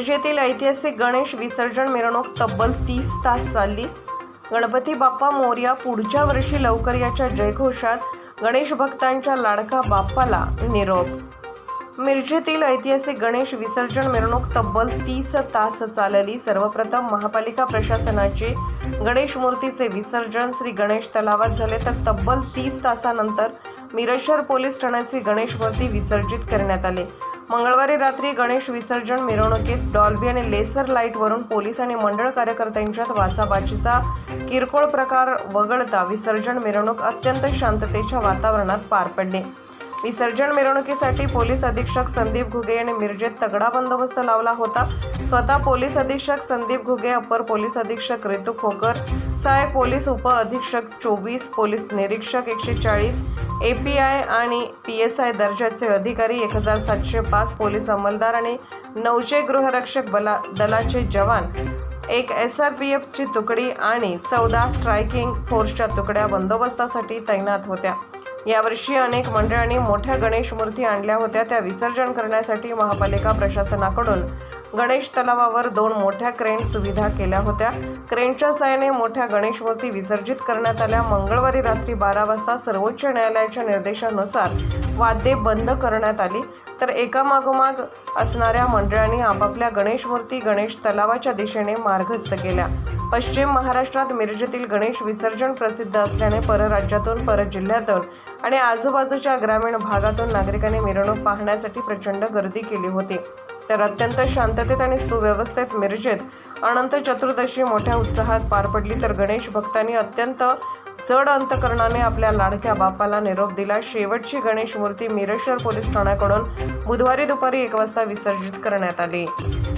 मिरजेतील ऐतिहासिक गणेश विसर्जन मिरवणूक तब्बल तीस तास चालली. गणपती बाप्पा मोर्या पुढच्या वर्षी लवकर याच्या जयघोषात गणेश भक्तांच्या लाडका बाप्पाला निरोप. मिरजेतील ऐतिहासिक गणेश विसर्जन मिरवणूक तब्बल तीस तास चालली. सर्वप्रथम महापालिका प्रशासनाचे गणेश मूर्तीचे विसर्जन श्री गणेश तलावात झाले. तर तब्बल तीस तासानंतर मिरज पोलीस ठाण्याची गणेश मूर्ती विसर्जित करण्यात आले. मंगळवारी रात्री गणेश विसर्जन मिरवणुकीत डॉल्बी आणि लेसर लाईटवरून पोलीस आणि मंडळ कार्यकर्त्यांच्यात वाचाबाचीचा किरकोळ प्रकार वगळता विसर्जन मिरवणूक अत्यंत शांततेच्या वातावरणात पार पडली. विसर्जन मिरवणुकीसाठी पोलीस अधीक्षक संदीप घुगे यांनी मिरजेत तगडा बंदोबस्त लावला होता. स्वतः पोलीस अधीक्षक संदीप घुगे अपर पोलीस अधीक्षक रितू खोकर सहाय्यक पोलीस उप अधीक्षक चोवीस पोलीस निरीक्षक एकशे चाळीस ए पी आय आणि पी एस आय दर्जाचे अधिकारी एक हजार सातशे पाच पोलीस अंमलदार आणि नऊशे गृहरक्षक बला दलाचे जवान एक एस आर पी एफची तुकडी आणि चौदा स्ट्रायकिंग फोर्सच्या तुकड्या बंदोबस्तासाठी तैनात होत्या. यावर्षी अनेक मंडळांनी मोठ्या गणेश मूर्ती आणल्या होत्या. त्या विसर्जन करण्यासाठी महापालिका प्रशासनाकडून गणेश तलावावर दोन मोठ्या क्रेन सुविधा केल्या होत्या. क्रेनच्या सहाय्याने मोठ्या गणेश मूर्ती विसर्जित करण्यात आल्या. मंगळवारी रात्री बारा वाजता सर्वोच्च न्यायालयाच्या निर्देशानुसार वाद्ये बंद करण्यात आली. तर एकामागोमाग असणाऱ्या मंडळांनी आपापल्या गणेश मूर्ती गणेश तलावाच्या दिशेने मार्गस्थ केल्या. पश्चिम महाराष्ट्रात मिरजेतील गणेश विसर्जन प्रसिद्ध असल्याने परराज्यातून परजिल्ह्यातून आणि आजूबाजूच्या ग्रामीण भागातून नागरिकांनी मिरवणूक पाहण्यासाठी प्रचंड गर्दी केली होती. तर अत्यंत शांततेत आणि सुव्यवस्थेत मिरजेत अनंत चतुर्दशी मोठ्या उत्साहात पार पडली तर गणेश भक्तांनी अत्यंत जड अंतकरणाने आपल्या लाडक्या बापाला निरोप दिला. शेवटची गणेश मूर्ती मिरेश्वर पोलीस ठाण्याकडून बुधवारी दुपारी एक वाजता विसर्जित करण्यात आली.